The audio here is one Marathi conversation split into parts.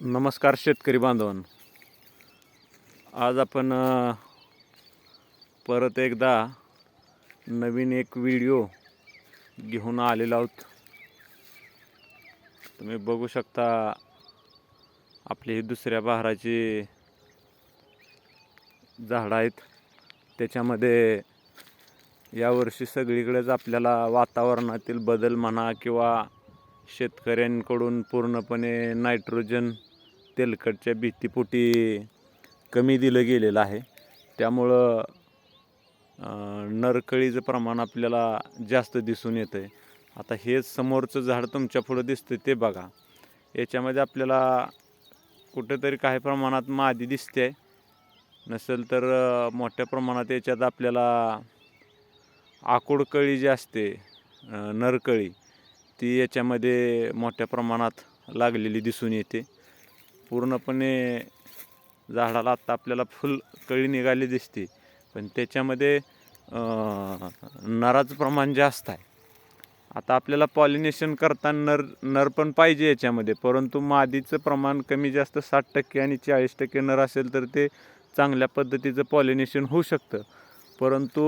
नमस्कार शेतकरी बांधवांनो. आज आपण परत एकदा नवीन एक व्हिडिओ घेऊन आलेलो आहोत. तुम्ही बघू शकता आपली ही दुसऱ्या बहाराची झाडं आहेत. त्याच्यामध्ये यावर्षी सगळीकडेच आपल्याला वातावरणातील बदल म्हणा किंवा शेतकऱ्यांकडून पूर्णपणे नायट्रोजन तेलकटच्या भीतीपोटी कमी दिलं गेलेलं आहे. त्यामुळं नरकळीचं प्रमाण आपल्याला जास्त दिसून येतं आहे आता हे समोरचं झाड तुमच्या पुढं दिसतं ते बघा. याच्यामध्ये आपल्याला कुठेतरी काही प्रमाणात मादी दिसते नसेल तर मोठ्या प्रमाणात याच्यात आपल्याला आकुडकळी जी असते नरकळी ती याच्यामध्ये मोठ्या प्रमाणात लागलेली दिसून येते. पूर्णपणे झाडाला आत्ता आपल्याला फुल कळी निघाली दिसते. पण त्याच्यामध्ये नराचं प्रमाण जास्त आहे. आता आपल्याला पॉलिनेशन करताना नर नर पण पाहिजे याच्यामध्ये. परंतु मादीचं प्रमाण कमी जास्त साठ टक्के आणि चाळीस टक्के नर असेल तर ते चांगल्या पद्धतीचं पॉलिनेशन होऊ शकतं. परंतु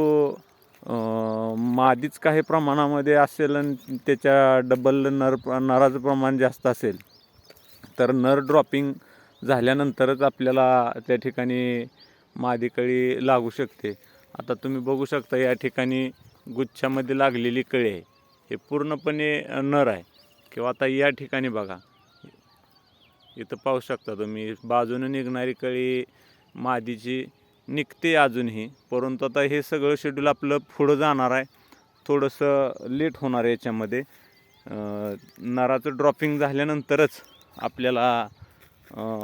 मादीच काही प्रमाणामध्ये असेल आणि त्याच्या डबल नर नराचं प्रमाण जास्त असेल तर नर ड्रॉपिंग झाल्यानंतरच आपल्याला त्या ठिकाणी मादी कळी लागू शकते. आता तुम्ही बघू शकता या ठिकाणी गुच्छामध्ये लागलेली कळी आहे. हे पूर्णपणे नर आहे. किंवा आता या ठिकाणी बघा. इथं पाहू शकता तुम्ही बाजूने निघणारी कळी मादीची निघते अजूनही. परंतु आता हे सगळं शेड्यूल आपलं पुढं जाणार आहे. थोडंसं लेट होणार आहे याच्यामध्ये. नराचं ड्रॉपिंग झाल्यानंतरच आपल्याला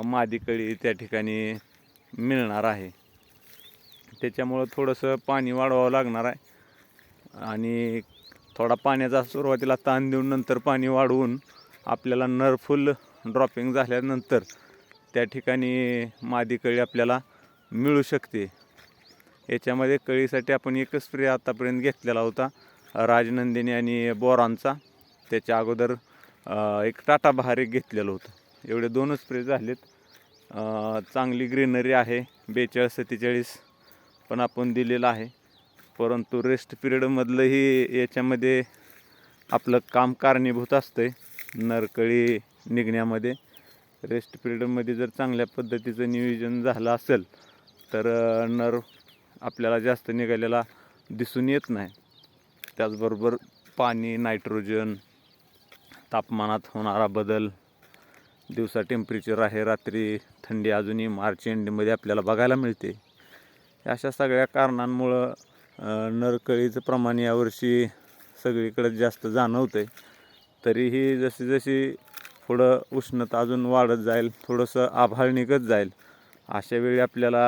मादीकळी त्या ठिकाणी मिळणार आहे. त्याच्यामुळं थोडंसं पाणी वाढवावं लागणार आहे. आणि थोडा पाण्याचा सुरुवातीला ताण देऊन नंतर पाणी वाढवून आपल्याला नर फुल ड्रॉपिंग झाल्यानंतर त्या ठिकाणी मादीकळी आपल्याला मिळू शकते. याच्यामध्ये कळीसाठी आपण एकच स्प्रे आतापर्यंत घेतलेला होता राजनंदिनी आणि बोरांचा. त्याच्या अगोदर एक टाटा बहार एक घेतलेलं होतं. एवढे दोनच स्प्रे झालेत. चांगली ग्रीनरी आहे बेचाळीस सत्तेचाळीस पण आपण दिलेलं आहे. परंतु रेस्ट पिरियडमधलंही याच्यामध्ये आपलं काम कारणीभूत असतंय. नरकळी निघण्यामध्ये. रेस्ट पिरियडमध्ये जर चांगल्या पद्धतीचं नियोजन झालं असेल तर नर आपल्याला जास्त निघालेला दिसून येत नाही. त्याचबरोबर पाणी नायट्रोजन तापमानात होणारा बदल दिवसा टेम्परेचर आहे रात्री थंडी अजूनही मार्च एंडमध्ये आपल्याला बघायला मिळते. अशा सगळ्या कारणांमुळं नरकळीचं प्रमाण यावर्षी सगळीकडे जास्त जाणवतं आहे तरीही जशी जशी पुढं उष्णता अजून वाढत जाईल थोडंसं आभाळ निघत जाईल अशा वेळी आपल्याला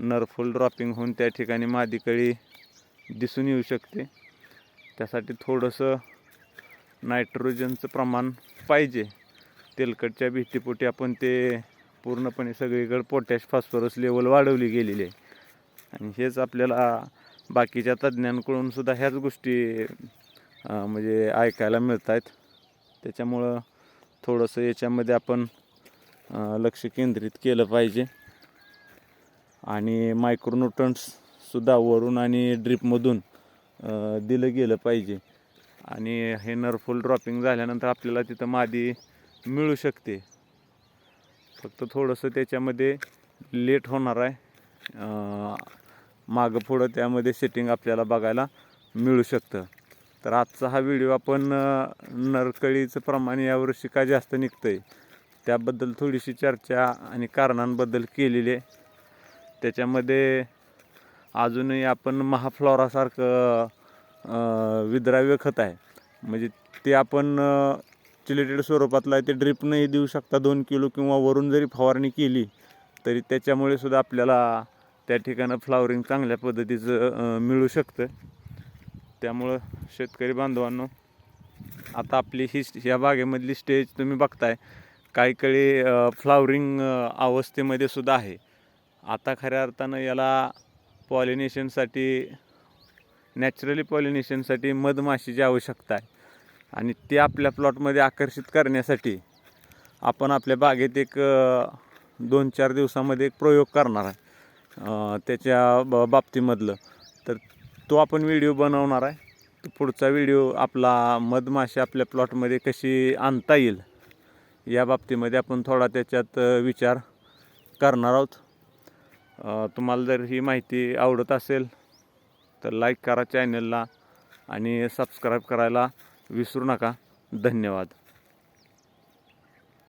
नर फुल ड्रॉपिंग होऊन त्या ठिकाणी मादीकळी दिसून येऊ शकते. त्यासाठी थोडंसं नायट्रोजनचं प्रमाण पाहिजे. तेलकटच्या भीतीपोटी आपण ते पूर्णपणे सगळीकडे पोटॅश फॉस्फरस लेवल वाढवली गेलेली आहे. आणि हेच आपल्याला बाकीच्या तज्ज्ञांकडून सुद्धा ह्याच गोष्टी म्हणजे ऐकायला मिळत आहेत त्याच्यामुळं थोडंसं याच्यामध्ये आपण लक्ष केंद्रित केलं पाहिजे. आणि मायक्रोन्युट्रन्ससुद्धा वरून आणि ड्रीपमधून दिलं गेलं पाहिजे. आणि हे नरफुल ड्रॉपिंग झाल्यानंतर आपल्याला तिथं मादी मिळू शकते. फक्त थोडंसं त्याच्यामध्ये लेट होणार आहे. मागं पुढं त्यामध्ये सेटिंग आपल्याला बघायला मिळू शकतं. तर आजचा हा व्हिडिओ आपण नरकळीचं प्रमाण यावर्षी का जास्त निघतं आहे त्याबद्दल थोडीशी चर्चा आणि कारणांबद्दल केलेली आहे. त्याच्यामध्ये अजूनही आपण महाफ्लॉरासारखं विद्राव्य खत आहे. म्हणजे ते आपण चिलेटेड स्वरूपातलं आहे ते ड्रिपनंही देऊ शकता दोन किलो किंवा वरून जरी फवारणी केली तरी त्याच्यामुळे सुद्धा आपल्याला त्या ठिकाणं फ्लावरिंग चांगल्या पद्धतीचं मिळू शकतं. त्यामुळं शेतकरी बांधवांनो आता आपली ही ह्या बागेमधली स्टेज तुम्ही बघताय काही काळी फ्लावरिंग अवस्थेमध्ये सुद्धा आहे. आता खऱ्या अर्थानं याला पॉलिनेशनसाठी नॅचरली पॉलिनेशनसाठी मधमाशीची आवश्यकता आहे. आणि ते आपल्या प्लॉटमध्ये आकर्षित करण्यासाठी आपण आपल्या बागेत एक दोन चार दिवसामध्ये एक प्रयोग करणार आहे. त्याच्या ब बाबतीमधलं. तर तो आपण व्हिडिओ बनवणार आहे. पुढचा व्हिडिओ आपला मधमाशी आपल्या प्लॉटमध्ये कशी आणता येईल या बाबतीमध्ये आपण थोडा त्याच्यात विचार करणार आहोत. तुम्हाला जर ही माहिती आवडत असेल तर लाईक करा चॅनलला आणि सबस्क्राईब करायला विसरू नका. धन्यवाद.